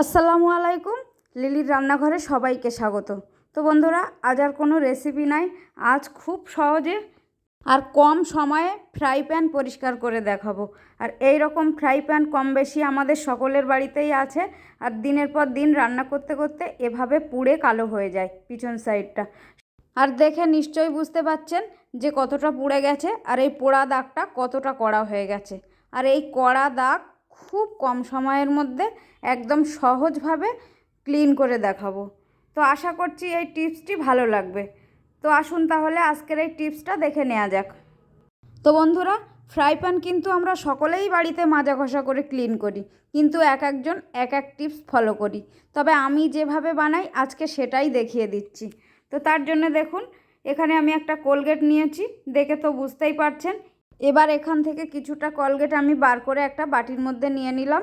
আসসালামু আলাইকুম। লিলির রান্নাঘরে সবাইকে স্বাগত। তো বন্ধুরা, আজ আর কোনো রেসিপি নাই। আজ খুব সহজে আর কম সময়ে ফ্রাই প্যান পরিষ্কার করে দেখাবো। আর এই রকম ফ্রাই প্যান কম বেশি আমাদের সকলের বাড়িতেই আছে। আর দিনের পর দিন রান্না করতে করতে এভাবে পুড়ে কালো হয়ে যায় পিছন সাইডটা। আর দেখে নিশ্চয়ই বুঝতে পাচ্ছেন যে কতটা পুড়ে গেছে। আর এই পোড়া দাগটা কতটা কড়া হয়ে গেছে। আর এই কড়া দাগ খুব কম সময়ের মধ্যে একদম সহজভাবে ক্লিন করে দেখাবো। তো আশা করছি এই টিপসটি ভালো লাগবে। তো আসুন তাহলে আজকের এই টিপসটা দেখে নেওয়া যাক। তো বন্ধুরা, ফ্রাই প্যান কিন্তু আমরা সকলেই বাড়িতে মাজা ঘষা করে ক্লিন করি, কিন্তু এক একজন এক এক টিপস ফলো করি। তবে আমি যেভাবে বানাই, আজকে সেটাই দেখিয়ে দিচ্ছি। তো তার জন্য দেখুন, এখানে আমি একটা কোলগেট নিয়েছি। দেখে তো বুঝতেই পারছেন এবার এখান থেকে কিছুটা কলগেট আমি বার করে একটা বাটির মধ্যে নিয়ে নিলাম।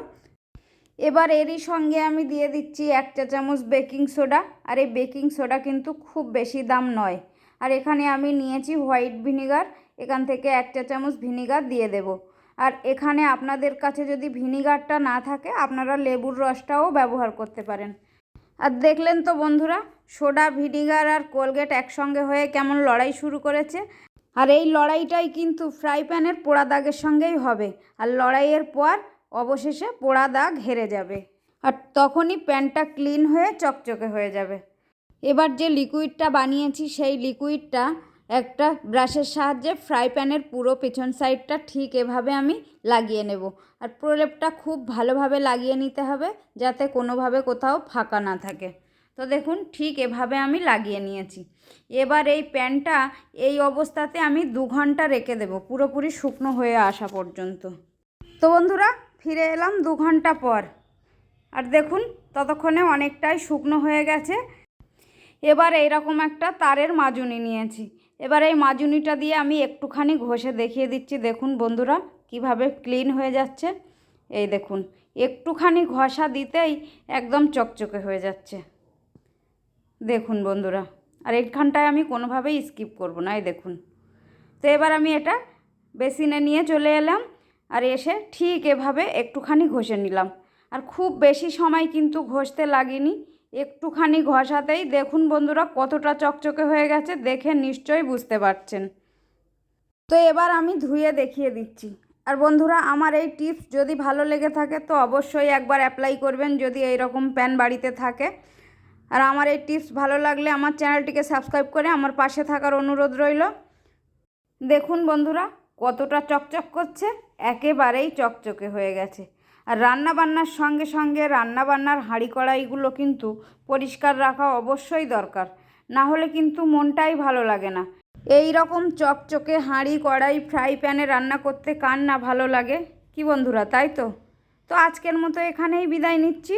এবার এরই সঙ্গে আমি দিয়ে দিচ্ছি এক চা চামচ বেকিং সোডা। আর এই বেকিং সোডা কিন্তু খুব বেশি দাম নয়। আর এখানে আমি নিয়েছি হোয়াইট ভিনিগার। এখান থেকে এক চা চামচ ভিনিগার দিয়ে দেব। আর এখানে আপনাদের কাছে যদি ভিনিগারটা না থাকে, আপনারা লেবুর রসটাও ব্যবহার করতে পারেন। আর দেখলেন তো বন্ধুরা, সোডা, ভিনিগার আর কোলগেট একসঙ্গে হয়ে কেমন লড়াই শুরু করেছে। আর এই লড়াইটাই কিন্তু ফ্রাই প্যানের পোড়া দাগের সঙ্গেই হবে। আর লড়াইয়ের পর অবশেষে পোড়া দাগ হেরে যাবে। আর তখনই প্যানটা ক্লিন হয়ে চকচকে হয়ে যাবে। এবার যে লিকুইডটা বানিয়েছি, সেই লিকুইডটা একটা ব্রাশের সাহায্যে ফ্রাই প্যানের পুরো পেছন সাইডটা ঠিক এভাবে আমি লাগিয়ে নেব। আর প্রলেপটা খুব ভালোভাবে লাগিয়ে নিতে হবে, যাতে কোনোভাবে কোথাও ফাঁকা না থাকে। তো দেখুন, ঠিক এভাবে আমি লাগিয়ে নিয়েছি। এবার এই প্যানটা এই অবস্থাতে আমি দু ঘণ্টা রেখে দেব, পুরোপুরি শুকনো হয়ে আসা পর্যন্ত। তো বন্ধুরা, ফিরে এলাম দু ঘণ্টা পর। আর দেখুন, ততক্ষণে অনেকটাই শুকনো হয়ে গেছে। এবার এইরকম একটা তারের মাজুনি নিয়েছি। এবার এই মাজুনিটা দিয়ে আমি একটুখানি ঘষে দেখিয়ে দিচ্ছি। দেখুন বন্ধুরা, কীভাবে ক্লিন হয়ে যাচ্ছে। এই দেখুন, একটুখানি ঘষা দিতেই একদম চকচকে হয়ে যাচ্ছে। দেখুন বন্ধুরা, আর এইখানটায় আমি কোনোভাবেই স্কিপ করব না, এই দেখুন। তো এবার আমি এটা বেসিনে নিয়ে চলে এলাম, আর এসে ঠিক এভাবে একটুখানি ঘষে নিলাম। আর খুব বেশি সময় কিন্তু ঘষতে লাগেনি, একটুখানি ঘষাতেই দেখুন বন্ধুরা কতটা চকচকে হয়ে গেছে, দেখে নিশ্চয়ই বুঝতে পারছেন। তো এবার আমি ধুয়ে দেখিয়ে দিচ্ছি। আর বন্ধুরা, আমার এই টিপস যদি ভালো লেগে থাকে তো অবশ্যই একবার অ্যাপ্লাই করবেন যদি এই রকম প্যান বাড়িতে থাকে। আর আমার এই টিপস ভালো লাগলে আমার চ্যানেলটিকে সাবস্ক্রাইব করে আমার পাশে থাকার অনুরোধ রইল। দেখুন বন্ধুরা, কতটা চকচক করছে, একেবারেই চকচকে হয়ে গেছে। আর রান্না বান্নার সঙ্গে সঙ্গে রান্না বান্নার হাঁড়ি কড়াইগুলো কিন্তু পরিষ্কার রাখা অবশ্যই দরকার, না হলে কিন্তু মনটাই ভালো লাগে না। এই রকম চকচকে হাঁড়ি কড়াই ফ্রাই প্যানে রান্না করতে কার না ভালো লাগে? কি বন্ধুরা, তাই তো? তো আজকের মতো এখানেই বিদায় নিচ্ছি।